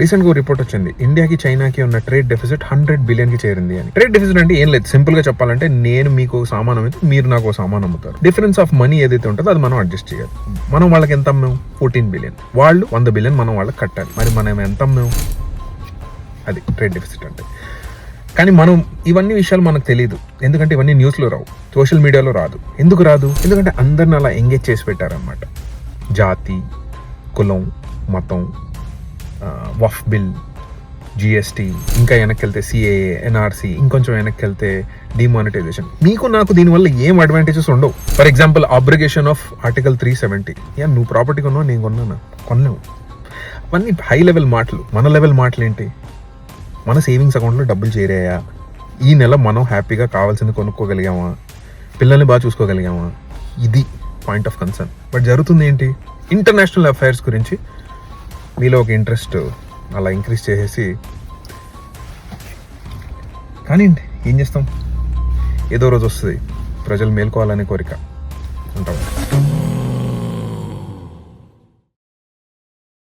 రీసెంట్గా రిపోర్ట్ వచ్చింది. ఇండియాకి చైనాకి ఉన్న ట్రేడ్ డెఫిసిట్ హండ్రెడ్ బిలియన్కి చేరింది అని. ట్రేడ్ డెఫిసిట్ అంటే ఏం లేదు. సింపుల్గా చెప్పాలంటే నేను మీకు సామాన్ అమ్మితే మీరు నాకు సామాన్ అమ్ముతారు. డిఫరెన్స్ ఆఫ్ మనీ ఏదైతే ఉంటుందో అది మనం అడ్జస్ట్ చేయాలి. మనం వాళ్ళకి ఎంత అమ్మాం? ఫోర్టీన్ బిలియన్ వాళ్ళు వంద బిలియన్ మనం వాళ్ళకి కట్టాలి. మరి మనం ఎంత అమ్మాం? అది ట్రేడ్ డెఫిసిట్ అంటే. కానీ మనం ఇవన్నీ విషయాలు మనకు తెలియదు ఎందుకంటే ఇవన్నీ న్యూస్లో రావు. సోషల్ మీడియాలో రాదు. ఎందుకు రాదు? ఎందుకంటే అందరిని అలా ఎంగేజ్ చేసి పెట్టారనమాట జాతి కులం మతం వఫ్ బిల్ జిఎస్టీ ఇంకా వెనక్కి వెళ్తే సిఏఏ ఎన్ఆర్సీ ఇంకొంచెం వెనక్కి వెళ్తే డిమానిటైజేషన్ మీకు నాకు దీనివల్ల ఏం అడ్వాంటేజెస్ ఉండవు? For example abrogation of article three seventy yeah నువ్వు ప్రాపర్టీ కొన్నావు నేను కొన్నాను? కొన్నావు అవన్నీ హై లెవెల్ మాటలు. మన లెవెల్ మాటలు ఏంటి? మన సేవింగ్స్ అకౌంట్లో డబ్బులు చేరాయా? ఈ నెల మనం హ్యాపీగా కావాల్సింది కొనుక్కోగలిగామా? పిల్లల్ని బాగా చూసుకోగలిగామా? ఇది పాయింట్ ఆఫ్ కన్సర్న్ బట్ జరుగుతుంది ఏంటి? ఇంటర్నేషనల్ అఫైర్స్ గురించి మీలో ఒక ఇంట్రెస్ట్ అలా ఇంక్రీజ్ చేసేసి కానీ ఏం చేస్తాం? ఏదో రోజు వస్తుంది. ప్రజలు మేల్కోవాలనే కోరిక. ఉంటాం